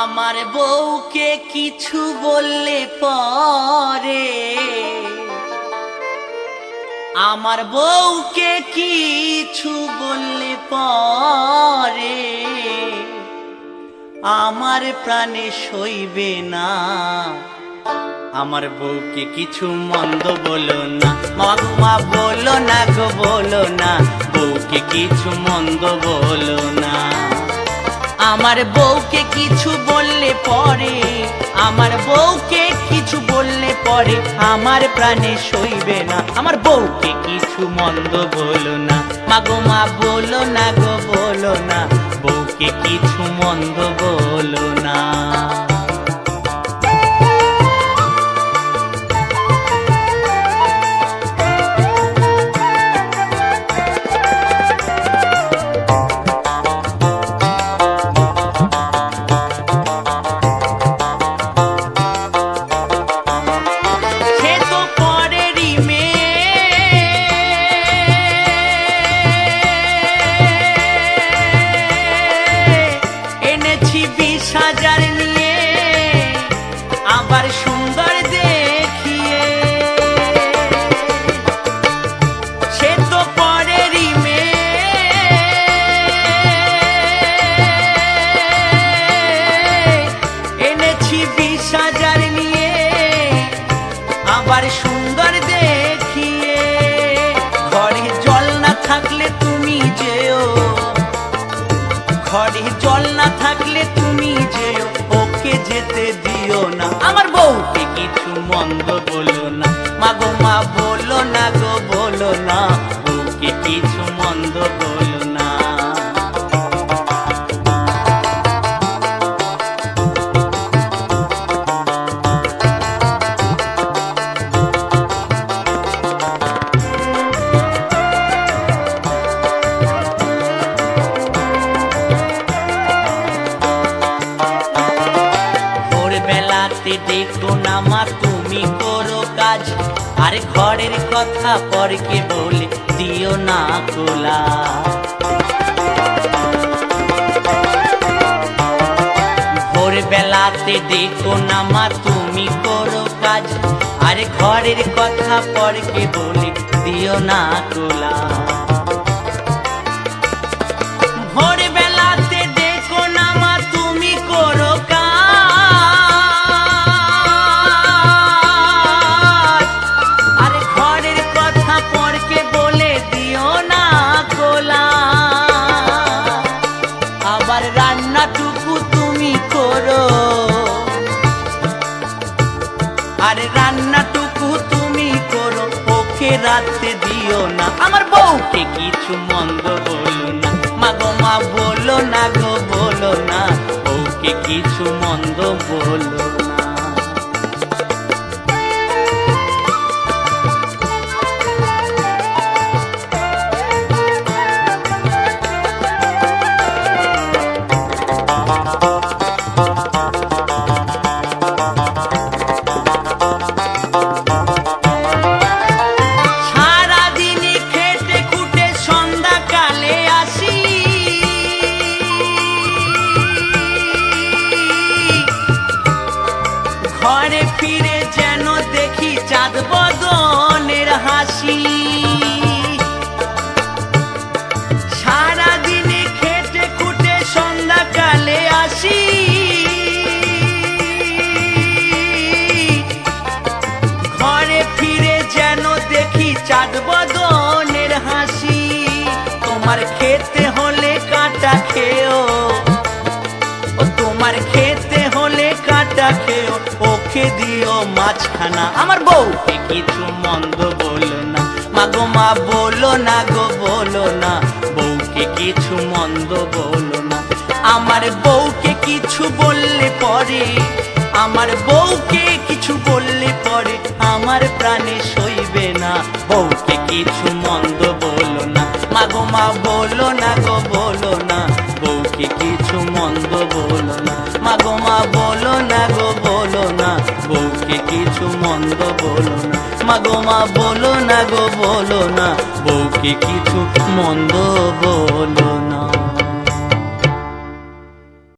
আমার বউকে কিছু বললে পরে আমার বউকে কিছু বললে পরে আমার প্রাণে সইবে না। আমার বউকে কিছু মন্দ বলো না। মাগুমা বলো না গো, বলো না। বউকে কিছু মন্দ বলো না। আমার বউকে কিছু বললে পরে, আমার বউকে কিছু বললে পরে আমার প্রাণে সইবে না। আমার বউকে কিছু মন্দ বলো না। মাগো মা বলো না গো, বলো না। বউকে কিছু মন্দ বলো না। বিশ হাজার নিয়ে আবার সুন্দর দেখিয়ে। সে তো পরেরই মেয়ে এনেছি বিশ হাজার নিয়ে আবার সুন্দর ঘরে জল না থাকলে তুমি যেও, ওকে যেতে দিও না। আমার বউকে কিছু মন্দ বলো না। মাগো মা, বলো না গো, বলো না ওকে কিছু ভোরবেলাতে দেখো না মা, তুমি করো কাজ। আর ঘরের কথা পরকে বলে দিও না কোলা ভোরবেলাতে দেখো না মা, তুমি করো কাজ। আর ঘরের কথা পরকে বলে দিও না কোলা আবার রান্নাটুকু তুমি করো। আর রান্নাটুকু তুমি করো, ওকে রাতে দিও না। আমার বউকে কিছু মন্দ বলো না। মাগো মা বলো না গো, বলো না। ওকে কিছু মন্দ বলো না। তোমার খেতে হলে কাটা খেও। ও তোমার খেতে হলে কাটা খেও ওকে দিও মাছখানা আমার বউকে কিছু মন্দ বলো না। মাগো মা বলো না গো বলো না। বউকে কিছু মন্দ বলো না। আমার বউকে কিছু বললে পরে আমার বউকে কিছু বললে পরে আমার প্রাণে সইবে না। বউকে কিছু মন্দ বলো মাগো মা, বলো না গো, বলো না। বউকে কিছু মন্দ বলো না। মাগো মা, বলো না গো, বলো না। বউকে কিছু মন্দ বলো না। মাগো মা, বলো না গো, বলো না। বউকে কিছু মন্দ বলো না।